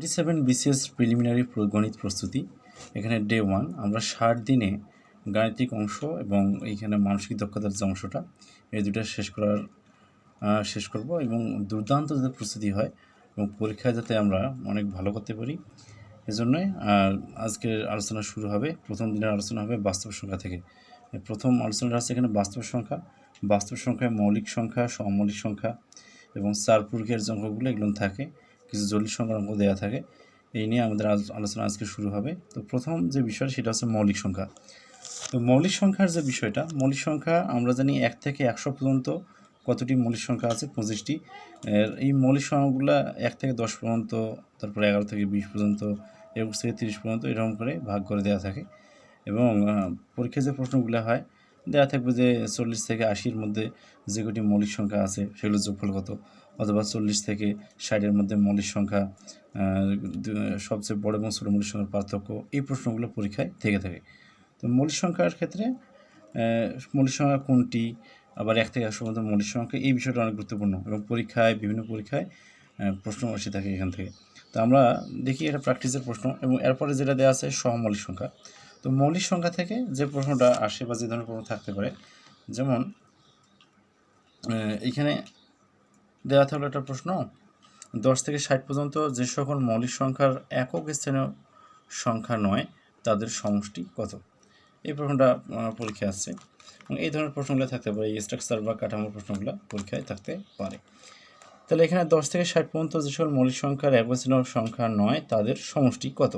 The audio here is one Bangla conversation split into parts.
ফর্টি সেভেন বিসিএস প্রিলিমিনারি গণিত প্রস্তুতি। এখানে ডে ওয়ান আমরা ষাট দিনে গাণিতিক অংশ এবং এইখানে মানসিক দক্ষতার যে অংশটা, এই দুটা শেষ করার শেষ করব এবং দুর্দান্ত যাতে প্রস্তুতি হয় এবং পরীক্ষায় যাতে আমরা অনেক ভালো করতে পারি। এজন্যই আর আজকের আলোচনা শুরু হবে, প্রথম দিনের আলোচনা হবে বাস্তব সংখ্যা থেকে। প্রথম আলোচনাটা আছে এখানে বাস্তব সংখ্যা। বাস্তব সংখ্যায় মৌলিক সংখ্যা, সমমৌলিক সংখ্যা এবং চার পুরুষের এগুলো থাকে কিছু জলিল সংখ্যার অঙ্ক দেওয়া থাকে, এই নিয়ে আমাদের আলোচনা আজকে শুরু হবে। তো প্রথম যে বিষয় সেটা হচ্ছে মৌলিক সংখ্যা। তো মৌলিক সংখ্যার যে বিষয়টা, মৌলিক সংখ্যা আমরা জানি এক থেকে একশো পর্যন্ত কতটি মৌলিক সংখ্যা আছে? পঁচিশটি। এই মৌলিক সংখ্যাগুলো এক থেকে দশ পর্যন্ত, তারপরে এগারো থেকে বিশ পর্যন্ত, একুশ থেকে তিরিশ পর্যন্ত এরকম করে ভাগ করে দেওয়া থাকে। এবং পরীক্ষায় যে প্রশ্নগুলো হয় দেওয়া থাকবে যে চল্লিশ থেকে আশির মধ্যে যে কটি মৌলিক সংখ্যা আছে সেগুলো যোগফল কত? অথবা চল্লিশ থেকে ষাটের মধ্যে মৌলিক সংখ্যা সবচেয়ে বড় এবং ছোটো মৌলিক সংখ্যার পার্থক্য এই প্রশ্নগুলো পরীক্ষায় থেকে থাকে। তো মৌলিক সংখ্যার ক্ষেত্রে মৌলিক সংখ্যা কোনটি? আবার এক থেকে একশো পর্যন্ত মৌলিক সংখ্যা এই বিষয়টা অনেক গুরুত্বপূর্ণ এবং পরীক্ষায় বিভিন্ন পরীক্ষায় প্রশ্ন এসে থাকে এখান থেকে। তো আমরা দেখি এটা প্র্যাকটিসের প্রশ্ন এবং এরপরে যেটা দেওয়া আছে সহমৌলিক সংখ্যা। তো মৌলিক সংখ্যা থেকে যে প্রশ্নটা আসে বা যে ধরনের প্রশ্ন থাকতে পারে যেমন আহ, এইখানে দেওয়া থাকল একটা প্রশ্ন। দশ থেকে ষাট পর্যন্ত যে সকল মৌলিক সংখ্যার একক স্থানীয় সংখ্যা নয়, তাদের সমষ্টি কত? এই প্রশ্নটা পরীক্ষায় আসছে। এবং এই ধরনের প্রশ্নগুলো থাকতে পারে স্ট্রাকচার বা কাঠামোর প্রশ্নগুলো পরীক্ষায় থাকতে পারে। তাহলে এখানে দশ থেকে ষাট পর্যন্ত যে সকল মৌলিক সংখ্যার এক স্থানীয় সংখ্যা নয়, তাদের সমষ্টি কত?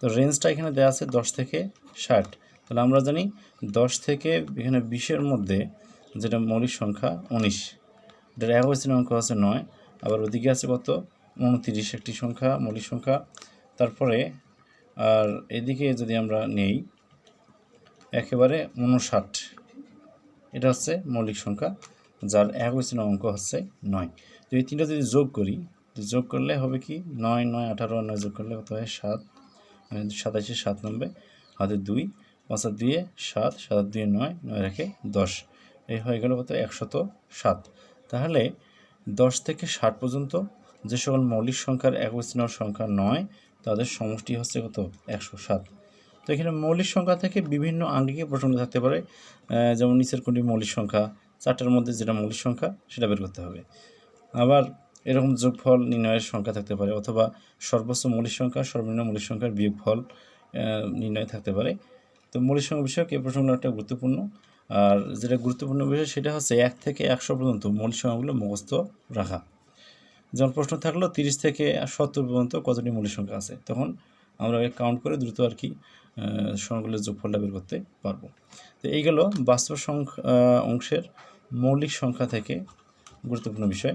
তো রেঞ্জটা এখানে দেওয়া আছে দশ থেকে ষাট। তাহলে আমরা জানি দশ থেকে এখানে বিশের মধ্যে যেটা মৌলিক সংখ্যা উনিশ। এটার এক স্থানীয় অঙ্ক আছে নয়। আবার ওদিকে আছে কত? উনতিরিশ একটি সংখ্যা, মৌলিক সংখ্যা। তারপরে আর এদিকে যদি আমরা নেই, একেবারে উনষাট। এটা হচ্ছে মৌলিক সংখ্যা, যার এক স্থানীয় অঙ্ক হচ্ছে নয়। তো এই তিনটা যদি যোগ করি যোগ করলে হবে কি? নয় নয়, আঠারো, নয় যোগ করলে কত হয়? সাত। মানে সাতাশে সাত নম্বর হাতে দুই পাঁচা দুয়ে সাত সাত দুয়ে নয় নয় রেখে দশ। এই হয়ে গেল কত? একশত সাত। তাহলে দশ থেকে ষাট পর্যন্ত যে সকল মৌলিক সংখ্যার এক স্থানীয় সংখ্যা নয়, তাদের সমষ্টি হচ্ছে কত? একশো সাত। তো এখানে মৌলিক সংখ্যা থেকে বিভিন্ন আঙ্গিকে প্রশ্ন থাকতে পারে। যেমন নিচের কোনটি মৌলিক সংখ্যা, চারটার মধ্যে যেটা মৌলিক সংখ্যা, সেটা বের করতে হবে। আবার এরকম যোগফল নির্ণয়ের সংখ্যা থাকতে পারে, অথবা সর্বোচ্চ মৌলিক সংখ্যা, সর্বনিম্ন মৌলিক সংখ্যার বিয়োগফল নির্ণয় থাকতে পারে। তো মৌলিক সংখ্যা বিষয়ক এই প্রশ্নগুলো একটা গুরুত্বপূর্ণ। আর যেটা গুরুত্বপূর্ণ বিষয় সেটা হচ্ছে এক থেকে একশো পর্যন্ত মৌলিক সংখ্যাগুলো মুখস্থ রাখা। যেমন প্রশ্ন থাকল তিরিশ থেকে সত্তর পর্যন্ত কতটি মৌলিক সংখ্যা আছে? তখন আমরা কাউন্ট করে দ্রুত আর কি আহ, সংখ্যাগুলোর যোগফলটা বের করতে পারব। তো এই বাস্তব সংখ্যা অংশের মৌলিক সংখ্যা থেকে গুরুত্বপূর্ণ বিষয়।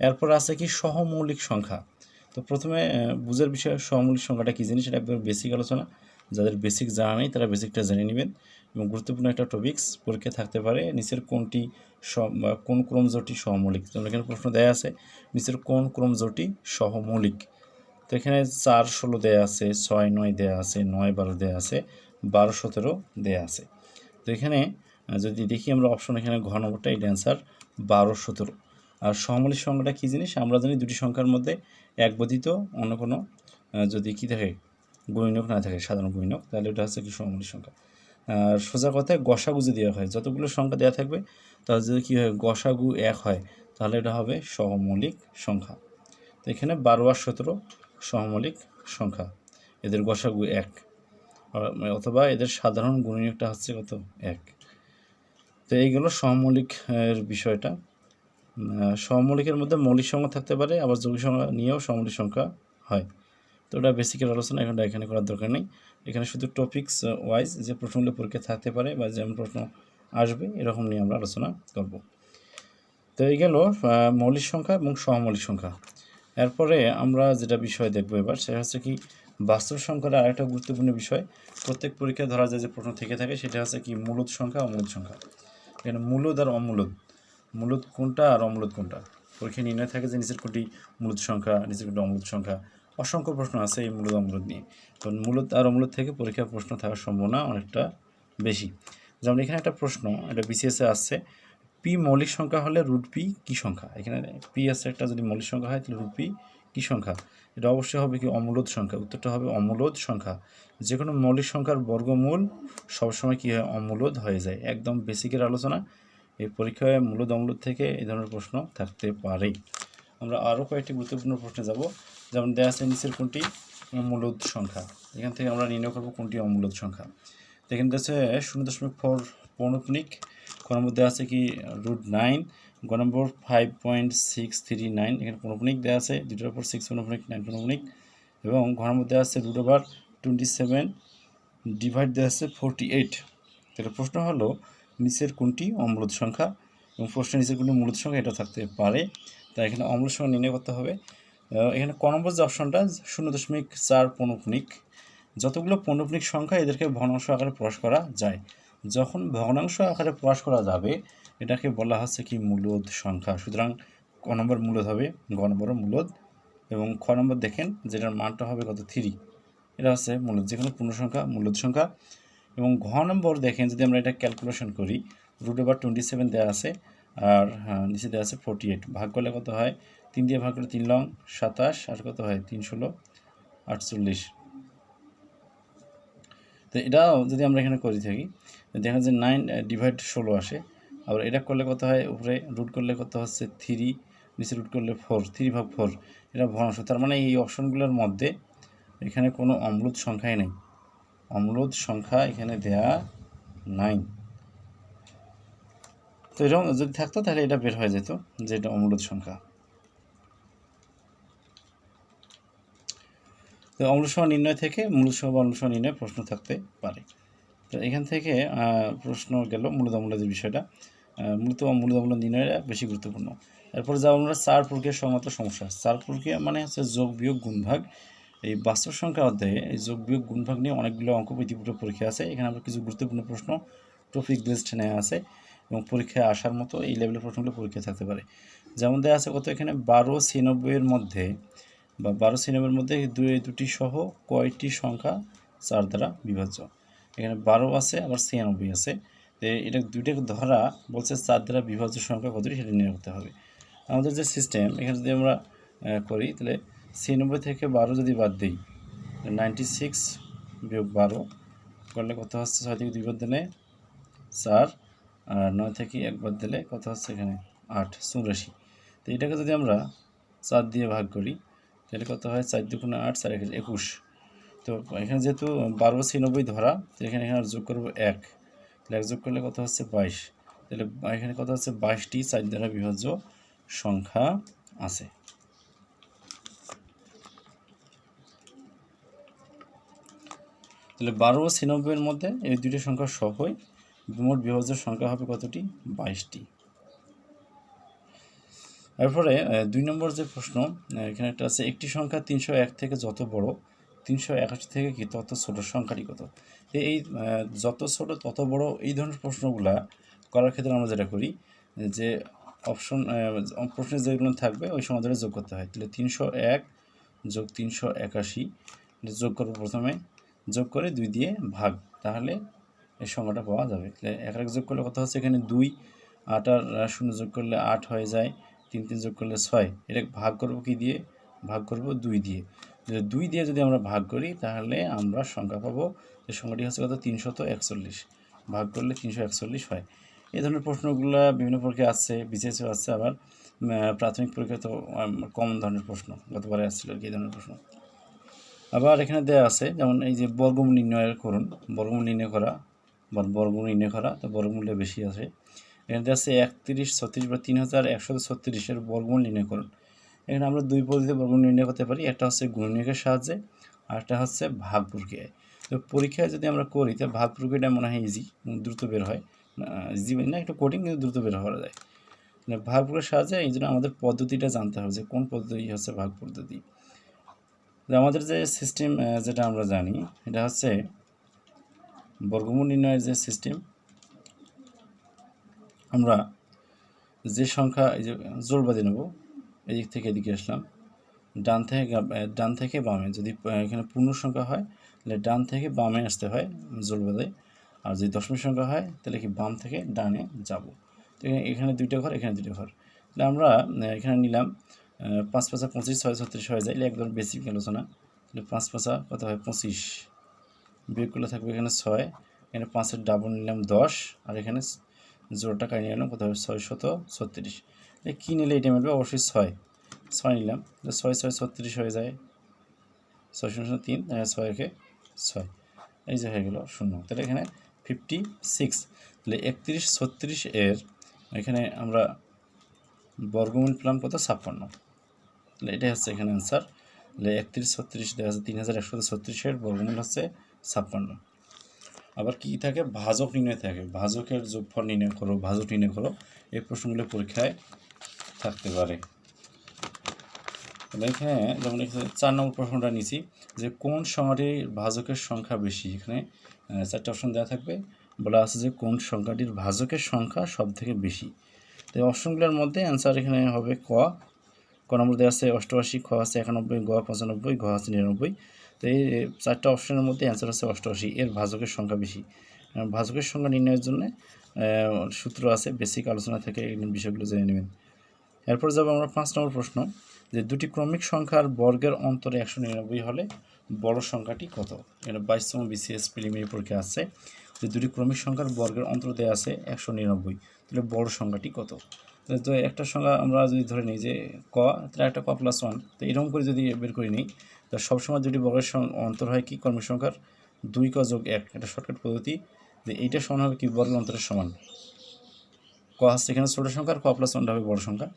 এরপর আছে কি সহমৌলিক সংখ্যা। তো প্রথমে বুঝার বিষয় সহমৌলিক সংখ্যাটা কী জিনিস? একবার বেসিক আলোচনা। যাদের বেসিক জানা নেই তারা বেসিকটা জেনে নেবেন। এবং গুরুত্বপূর্ণ একটা টপিকস পরীক্ষায় থাকতে পারে। নিচের কোনটি কোন ক্রমজোটটি সহমৌলিক যেমন এখানে প্রশ্ন দেয়া আছে, নিচের কোন ক্রমজোটটি সহমৌলিক তো এখানে চার ষোলো দেয়া আছে, ছয় নয় দেয়া আছে, নয় বারো দেয়া আছে, বারো সতেরো দেয়া আছে। তো এখানে যদি দেখি আমরা অপশন এখানে ঘ নম্বরটা এই অ্যান্সার বারো সতেরো। আর সহমৌলিক সংখ্যাটা কী জিনিস? আমরা জানি দুটি সংখ্যার মধ্যে এক বধিত অন্য কোনো যদি কী থাকে, গুণিনক না থাকে, সাধারণ গুণিনক, তাহলে ওটা হচ্ছে কি সহমৌলিক সংখ্যা। আর সোজা কথায় গসাগু যদি দেওয়া হয়। যতগুলো সংখ্যা দেওয়া থাকবে তাহলে যদি কী হয় গসাগু এক হয় তাহলে এটা হবে সহমৌলিক সংখ্যা। তো এখানে বারো আর সতেরো সহমৌলিক সংখ্যা। এদের গসাগু এক। মানে অথবা এদের সাধারণ গুণনীয়কটা হচ্ছে কত? এক। তো এইগুলো সহমৌলিক বিষয়টা। আহ, সহমৌলিকের মধ্যে মৌলিক সংখ্যা থাকতে পারে আবার যৌগিক সংখ্যা নিয়েও সহমৌলিক সংখ্যা হয়। তো ওটা বেসিকের আলোচনা এখন এখানে করার দরকার নেই। এখানে শুধু টপিকস ওয়াইজ যে প্রশ্নগুলো পরীক্ষা থাকতে পারে বা যেমন প্রশ্ন আসবে, এরকম নিয়ে আমরা আলোচনা করব। তো এই গেল মৌলিক সংখ্যা এবং সহমৌলিক সংখ্যা। এরপরে আমরা যেটা বিষয় দেখব এবার, সেটা হচ্ছে কি, বাস্তব সংখ্যার আরেকটা গুরুত্বপূর্ণ বিষয়। প্রত্যেক পরীক্ষায় ধরা যায় যে প্রশ্ন থেকে থাকে, সেটা হচ্ছে কি মূলদ সংখ্যা অমূলদ সংখ্যা। এখানে মূলদ আর অমূলদ মূলদ কোনটা আর অমূলদ কোনটা? পরীক্ষায় নির্ণয় থাকে যে নিচের কোনটি মূলদ সংখ্যা, নিচের কোনটি অমূলদ সংখ্যা। অসংখ্য প্রশ্ন আছে এই মূলদ অমূলদ নিয়ে। কারণ মূলদ আর অমূলত থেকে পরীক্ষার প্রশ্ন থাকার সম্ভাবনা অনেকটা বেশি। যেমন এখানে একটা প্রশ্ন, এটা বিসিএসে আসছে পি মৌলিক সংখ্যা হলে রুট পি কী সংখ্যা? এখানে পি আছে একটা, যদি মৌলিক সংখ্যা হয় তাহলে রুট পি কী সংখ্যা? এটা অবশ্যই হবে কি অমূলদ সংখ্যা, উত্তরটা হবে অমূলদ সংখ্যা। যে কোনো মৌলিক সংখ্যার বর্গমূল সবসময় কী হয়? অমূলদ হয়ে যায়। একদম বেসিকের আলোচনা। এই পরীক্ষায় মূলদ অমূলদ থেকে এই ধরনের প্রশ্ন থাকতে পারে। আমরা আরও কয়েকটি গুরুত্বপূর্ণ প্রশ্নে যাব। যেমন দেয়া আছে নিচের কোনটি? মূলদ সংখ্যা। এখান থেকে আমরা নির্ণয় করব কোনটি অমূলদ সংখ্যা। তো এখানে আছে শূন্য দশমিক ফোর পৌনপুনিক ক নম্বর দেওয়া আছে কি? Root nine. গ নম্বর five point six three nine. এখানে পৌনপুনিক দেওয়া আছে। দুটোর উপর সিক্স পৌনপুনিক নাইন পৌনপুনিক এবং ঘ নম্বর দেওয়া আছে root over twenty seven divide দেওয়া আছে ফোরটি এইট। তাহলে প্রশ্ন হলো, নিচের কোনটি অমূলদ সংখ্যা? এবং প্রশ্নের নিচের কোনটি মূলদ সংখ্যা এটা থাকতে পারে। তাই এখানে অমূলদ সংখ্যা নির্ণয় করতে হবে। এখানে ক নম্বর যে অপশনটা শূন্য দশমিক চার পৌনপুনিক যতগুলো পৌনপুনিক সংখ্যা এদেরকে ভগ্নাংশ আকারে প্রকাশ করা যায়। যখন ভগ্নাংশ আকারে প্রকাশ করা যাবে এটাকে বলা হচ্ছে কি মূলদ সংখ্যা। সুতরাং ক নম্বর মূলদ হবে গ নম্বরও মূলদ এবং খ নম্বর দেখেন যেটার মানটা হবে কত? থ্রি। এটা হচ্ছে মূলদ যে কোনো পূর্ণ সংখ্যা সংখ্যা। এবং ঘ নম্বর দেখেন যদি আমরা এটা ক্যালকুলেশন করি রুট ওভার টোয়েন্টি সেভেন দেওয়া আছে আর হ্যাঁ, নিচে দেওয়া আছে ফোরটি এইট ভাগ করলে কত হয়? তিন দিয়ে ভাগ করলে তিন লং, সাতাশ, আর কত হয়? তিন ষোলো, আটচল্লিশ। তো এটাও যদি আমরা এখানে করে থাকি দেখা যায় নাইন ডিভাইড ষোলো আসে। আবার এটা করলে কত হয়? উপরে রুট করলে কত হচ্ছে? থ্রি নিচে রুট করলে ফোর থ্রি ভাগ ফোর এটা ভগ্নাংশ। তার মানে এই অপশনগুলোর মধ্যে এখানে কোনো অম্লুত সংখ্যাই নেই। অম্লুত সংখ্যা এখানে দেয়া নাই তো এরকম যদি থাকতো, তাহলে এটা বের হয়ে যেত, যে এটা অম্লুত সংখ্যা। তো অম্ল নির্ণয় থেকে মূল সংখ্যা বা অম্ল নির্ণয় প্রশ্ন থাকতে পারে। তো এখান থেকে প্রশ্ন গেল মূলত অমূল্যের বিষয়টা মূলত অমূল্য নির্ণয়টা বেশি গুরুত্বপূর্ণ। এরপরে যাব আমরা চার প্রক্রিয়া সংগত সমস্যা। চার প্রক্রিয়া মানে হচ্ছে যোগ বিয়োগ গুণভাগ এই বাস্তব সংখ্যা অধ্যায়ে এই যোগ বিয়োগ গুণভাগ নিয়ে অনেকগুলো অঙ্ক ইতিপূর্বে পরীক্ষা আছে। এখানে আমরা কিছু গুরুত্বপূর্ণ প্রশ্ন টপিক বেসড নেওয়া আছে এবং পরীক্ষায় আসার মতো এই লেভেলের প্রশ্নগুলো পরীক্ষা থাকতে পারে। যেমন দেওয়া আছে কত এখানে? বারো ছিয়ানব্বইয়ের মধ্যে বা বারো ছিয়ানব্বইয়ের মধ্যে দুই, দুটি সহ কয়টি সংখ্যা চার দ্বারা বিভাজ্য। এখানে বারো আছে, আবার ছিয়ানব্বই আছে। এটা দুইটাকে ধরা বলছে চার দ্বারা বিভাজ্য সংখ্যা কতটি সেটা নির্ণয় করতে হবে। আমাদের যে সিস্টেম এখানে যদি আমরা করি, তাহলে ছিয়ানব্বই থেকে বারো যদি বাদ দিই নাইনটি সিক্স বিয়োগ বারো করলে কত হচ্ছে? ছয় থেকে দুই বাদ দিলে চার, আর নয় থেকে একবার দিলে কত হচ্ছে এখানে? আট, চুরাশি। তো এটাকে যদি আমরা চার দিয়ে ভাগ করি তাহলে কত হয়? চার দুগুণে আট, চার একে একুশ। তো এখানে যেহেতু বারো ছিয়ানব্বই ধরা, তো এখানে এখানে যোগ করব এক। তাহলে এক যোগ করলে কত হচ্ছে? বাইশ। তাহলে এখানে কত হচ্ছে? বাইশটি চার দ্বারা বিভাজ্য সংখ্যা আছে। তাহলে বারো ও ছিয়ানব্বইয়ের মধ্যে এই দুটি সংখ্যা সহই, মোট বিভাজ্য সংখ্যা হবে কতটি? বাইশটি। এরপরে দুই নম্বর যে প্রশ্ন এখানে একটা আছে, একটি সংখ্যা তিনশো এক থেকে যত বড়, তিনশো একাশি থেকে কি তত ছোটো সংখ্যাটি কত? এই যত ছোট তত বড় এই ধরনের প্রশ্নগুলা করার ক্ষেত্রে আমরা যেটা করি, যে অপশন প্রশ্নে যেগুলো থাকবে, ওই সমাধানে যোগ করতে হয়। তাহলে তিনশো এক যোগ তিনশো একাশি যোগ করব প্রথমে, যোগ করে দুই দিয়ে ভাগ, তাহলে এই সংখ্যাটা পাওয়া যাবে। তাহলে এক এক যোগ করলে কত হচ্ছে? এখানে দুই, আট আর শূন্য যোগ করলে আট হয়ে যায় তিন তিন যোগ করলে ছয়, এটা ভাগ করব কি দিয়ে? ভাগ করব দুই দিয়ে। দুই দিয়ে যদি আমরা ভাগ করি, তাহলে আমরা সংখ্যা পাবো যে সংখ্যাটি হচ্ছে কত? তিনশত একচল্লিশ। ভাগ করলে তিনশো একচল্লিশ হয়। এই ধরনের প্রশ্নগুলো বিভিন্ন পরীক্ষায় আসছে বিশেষ আসছে আবার। প্রাথমিক পরীক্ষা তো কমন ধরনের প্রশ্ন, গতবারে আসছিল আর কি এই ধরনের প্রশ্ন। আবার এখানে দেওয়া আছে, যেমন এই যে বর্গমূল নির্ণয়ের করুন, বর্গমূল নির্ণয় করা, বা বর্গমূল নির্ণয় করা, তো বর্গমূল্য বেশি আছে। এখানে আছে একত্রিশ, ছত্রিশ বা তিন হাজার একশো ছত্রিশের বর্গমূল নির্ণয় করুন। এখানে আমরা দুই পদ্ধতিতে বর্গমূল নির্ণয় করতে পারি। একটা হচ্ছে গুণনীয়কের সাহায্যে, আর একটা হচ্ছে ভাগ প্রক্রিয়ায় তো পরীক্ষায় যদি আমরা করি, তাহলে ভাগ প্রক্রিয়াটা মনে হয় ইজি দ্রুত বের হয়। ইজি না, একটু কঠিন, কিন্তু দ্রুত বের হওয়া যায়। মানে ভাগ প্রক্রিয়ার সাহায্যে এই জন্য আমাদের পদ্ধতিটা জানতে হবে যে কোন পদ্ধতি হচ্ছে ভাগ পদ্ধতি। আমাদের যে সিস্টেম যেটা আমরা জানি, এটা হচ্ছে বর্গমূল নির্ণয়ের যে সিস্টেম আমরা যে সংখ্যা, এই যে জোর বাদে নেব, এদিক থেকে এদিকে আসলাম। ডান থেকে ডান থেকে বামে, যদি এখানে পূর্ণ সংখ্যা হয়, তাহলে ডান থেকে বামে আসতে হয় জোর বাদে আর যদি দশমিক সংখ্যা হয়, তাহলে কি বাম থেকে ডানে যাব। তো এখানে- দুইটা ঘর, এখানে দুইটা ঘর। তাহলে আমরা এখানে নিলাম পাঁচ পাঁচা পঁচিশ, ছয় ছত্রিশ হয়ে যায় একদম বেসিক আলোচনা। তাহলে পাঁচ পাঁচা কত হয়? পঁচিশ। বিয়োগ করলে থাকবে এখানে ছয়, এখানে পাঁচের ডাবল নিলাম দশ, আর এখানে জোড়টা কাটিয়ে নিলাম কত হবে? ছয় শত ছত্রিশ কী নিলে এটা মিলবে? অবশ্যই ছয়। ছয় নিলাম। ছয় ছয় ছত্রিশ হয়ে যায় ছয় শূন্য শূন্য তিন আহ, ছয় একে ছয়। এই যে হয়ে গেল শূন্য। তাহলে এখানে ফিফটি সিক্স তাহলে একত্রিশ ছত্রিশ এর এখানে আমরা বর্গমূল পেলাম কত? ছাপ্পান্ন। তাহলে এটাই হচ্ছে এখানে অ্যান্সার তাহলে একত্রিশ ছত্রিশ দেখা যাচ্ছে তিন হাজার একশো ছত্রিশের বর্গমূল হচ্ছে ছাপ্পান্ন। আবার কি থাকে? ভাজক নির্ণয় থাকে। ভাজকের যোগফল নির্ণয় করো, ভাজক নির্ণয় করো। এই প্রশ্নগুলো পরীক্ষায় থাকতে পারে। এখানে যেমন এখানে চার নম্বর প্রশ্নটা নিছি, যে কোন সংখ্যাটির ভাজকের সংখ্যা বেশি? এখানে চারটে অপশন দেওয়া থাকবে। বলা আছে যে কোন সংখ্যাটির ভাজকের সংখ্যা সব থেকে বেশি? তো অপশনগুলোর মধ্যে অ্যান্সার এখানে হবে ক। ক নম্বর দেওয়া আছে অষ্টআশি, খ আছে একানব্বই, গ পঁচানব্বই ঘ আছে নিরানব্বই। তো এই চারটা অপশনের মধ্যে অ্যান্সার হচ্ছে অষ্টআশি, এর ভাজকের সংখ্যা বেশি। ভাজকের সংখ্যা নির্ণয়ের জন্য সূত্র আছে বেসিক আলোচনা থেকে এই বিষয়গুলো জেনে নেবেন। এরপর যাব আমরা পাঁচ নম্বর প্রশ্ন, যে দুটি ক্রমিক সংখ্যার বর্গের অন্তরে একশো নিরানব্বই হলে বড় সংখ্যাটি কত? এটা বাইশতম বিসিএস প্রিলিমিনারি পরীক্ষা আছে, যে দুটি ক্রমিক সংখ্যার বর্গের অন্তর দেওয়া আছে একশো নিরানব্বই, তাহলে বড় সংখ্যাটি কত? তো একটা সংখ্যা আমরা যদি ধরে নিই যে ক, তাহলে একটা ক প্লাস ওয়ান তো এরকম করে যদি বের করে নিই, তো সবসময় দুটি বর্গের অন্তর হয় কি? ক্রমিক সংখ্যার দুই ক যোগ এক। এটা শর্টকাট পদ্ধতি। যে এইটা সমান হবে কি? বর্গের অন্তরের সমান। ক হচ্ছে এখানে ছোটো সংখ্যা, আর ক প্লাস ওয়ানটা হবে বড় সংখ্যা।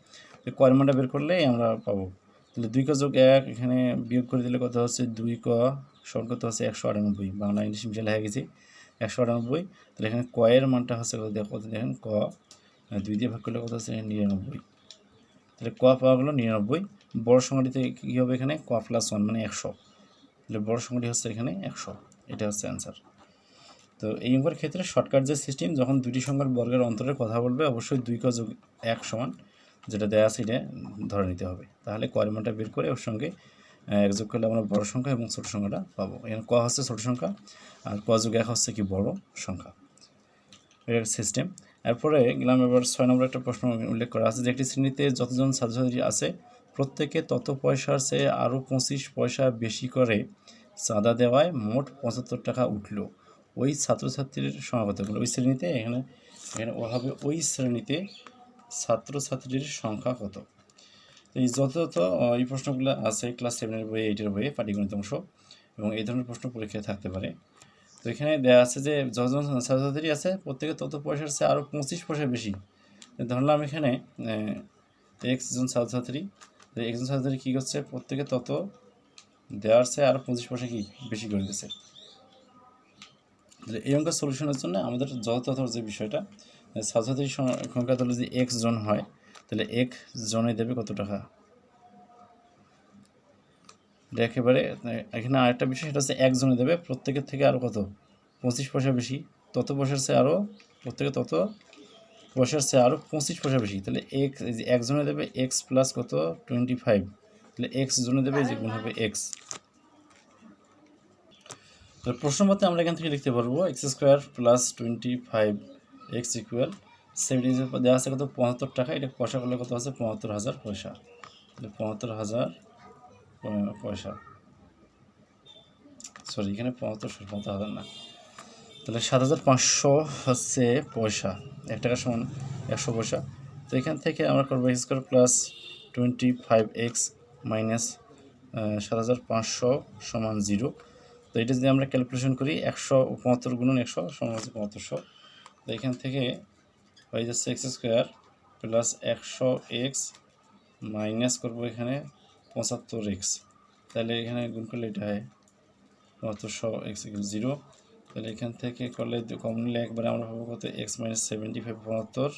তো কয়ের মানটা বের করলেই আমরা পাবো। তাহলে দুই ক যোগ এক, এখানে বিয়োগ করে দিলে কত হচ্ছে? দুই ক সমান হচ্ছে? একশো আটানব্বই। বাংলা ইংলিশ মিশালে হয়ে গেছে একশো আটানব্বই। তাহলে এখানে কয়ের মানটা হচ্ছে কত দেখেন? ক দুই দিয়ে ভাগ করলে কত হচ্ছে নিরানব্বই। তাহলে ক পাওয়া গেলো নিরানব্বই। বড় সংখ্যাটিতে কী হবে এখানে? ক প্লাস ওয়ান মানে একশো। তাহলে বড় সংখ্যাটি হচ্ছে এখানে একশো। এটা হচ্ছে অ্যান্সার তো এই অঙ্কের ক্ষেত্রে শর্টকাট যে সিস্টেম যখন দুটি সংখ্যার বর্গের অন্তরের কথা বলবে, অবশ্যই দুই ক যোগ এক সমান, যেটা দেয়া আছে এটা ধরে নিতে হবে। তাহলে করিমানটা বের করে ওর সঙ্গে এক যোগ করলে আমরা বড় সংখ্যা এবং ছোট সংখ্যাটা পাবো। এখানে ক হচ্ছে ছোট সংখ্যা, আর ক যোগ এক হচ্ছে কি বড় সংখ্যা। এটা সিস্টেম এরপরে গেলাম এবার ছয় নম্বর একটা প্রশ্ন উল্লেখ করা আছে যে, একটি শ্রেণীতে যতজন ছাত্রছাত্রী আছে, প্রত্যেকে তত পয়সার চেয়ে আরও পঁচিশ পয়সা বেশি করে চাঁদা দেওয়ায় মোট পঁচাত্তর টাকা উঠল। ওই ছাত্রছাত্রীর সংখ্যা ওই শ্রেণীতে এখানে এখানে ও হবে ওই শ্রেণীতে ছাত্রছাত্রীর সংখ্যা কত? এই যত যত এই প্রশ্নগুলো আছে ক্লাস সেভেনের বইয়ে এইটের বইয়ে, পাটিগণিত অংশ এবং এই ধরনের প্রশ্ন পরীক্ষায় থাকতে পারে। তো এখানে দেওয়া আছে যে যতজন ছাত্রছাত্রী আছে প্রত্যেকে তত পয়সার চেয়ে আরও পঁচিশ পয়সা বেশি। ধরলাম এখানে এক্স জন ছাত্রছাত্রী। একজন ছাত্রছাত্রী কী করছে? প্রত্যেকে তত দেওয়ার চেয়ে আরও পঁচিশ পয়সা কি বেশি করে তাহলে এই অঙ্কের সলিউশনের জন্য আমাদের যথাযথ যে বিষয়টা ছাত্রছাত্রীর সং- সংখ্যা তাহলে যদি এক্স জন হয়, তাহলে এক জনে দেবে কত টাকা? এটা একেবারে আহ, এখানে আরেকটা বিষয় সেটা হচ্ছে একজনে দেবে প্রত্যেকের থেকে আরও কত? পঁচিশ পয়সা বেশি। তত পয়সার চেয়ে আরও প্রত্যেকে তত পয়সার চেয়ে আরও পঁচিশ পয়সা বেশি। তাহলে এক্স একজনে দেবে এক্স প্লাস কত? Twenty five. তাহলে এক্স জনে দেবে যে গুণ হবে এক্স। তাহলে প্রশ্ন মতে আমরা এখান থেকে লিখতে পারব X square plus twenty five X equal seventy দেওয়া আছে কত? পঁচাত্তর টাকা। এটা পয়সা করলে কত আছে? পঁচাত্তর হাজার পয়সা। পঁচাত্তর হাজার পয়সা। সরি এখানে পঁচাত্তর পঁচাত্তর হাজার না। তাহলে সাত হাজার পাঁচশো হচ্ছে পয়সা, এক টাকা সমান একশো পয়সা। তো এখান থেকে আমরা করব X square plus twenty five X minus সাত হাজার পাঁচশো সমান জিরো তো এটা যদি আমরা ক্যালকুলেশন করি, একশো পঁচাত্তর গুণন একশো সমান হচ্ছে পঁচাত্তরশো। তো এখান থেকে হয়ে যাচ্ছে এক্স স্কোয়ার প্লাস একশো এক্স মাইনাস করব এখানে। পঁচাত্তর এক্স তাহলে এখানে গুণ করলে এটা হয় পঁচাত্তরশো এক্স জিরো তাহলে এখান থেকে করলে দু- কম নিলে একবারে আমরা পাবো কত এক্স মাইনাস সেভেন্টি ফাইভ পঁচাত্তর,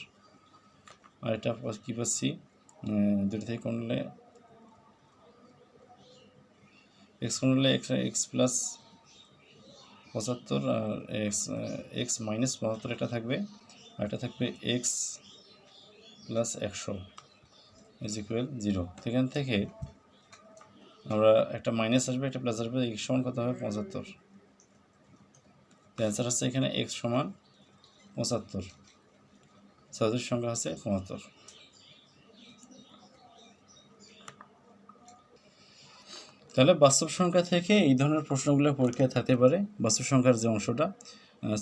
আর এটা কী পাচ্ছি? দুটো থেকে কম নিলে এক্স কম নিলে এক্স এক্স প্লাস পঁচাত্তর, আর এক্স এক্স মাইনাস পঁচাত্তর এটা থাকবে, আর এটা থাকবে এক্স প্লাস একশো ইজ ইকুয়াল জিরো সেখান থেকে আমরা একটা মাইনাস আসবে, একটা প্লাস আসবে এক্স সমান কত হবে? পঁচাত্তর। অ্যান্সার হচ্ছে এখানে এক্স সমান পঁচাত্তর। ছাত্রের সংখ্যা আছে পঁচাত্তর। তাহলে বাস্তব সংখ্যা থেকে এই ধরনের প্রশ্নগুলো পরীক্ষায় থাকতে পারে, বাস্তব সংখ্যার যে অংশটা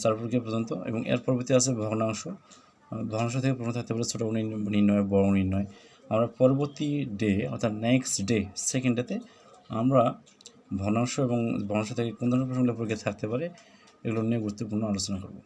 চার পরীক্ষা পর্যন্ত, এবং এর পরবর্তী আছে ভগ্নাংশ। ভগ্নাংশ থেকে প্রশ্ন থাকতে পারে ছোটো নির্ণয় বড় নির্ণয়। আমরা পরবর্তী ডে অর্থাৎ নেক্সট ডে সেকেন্ড ডেতে আমরা ভনাংশ এবং ভনাংশ থেকে কোন ধরনের প্রশ্নগুলো পরীক্ষা থাকতে পারে, এগুলো নিয়ে গুরুত্বপূর্ণ আলোচনা করব।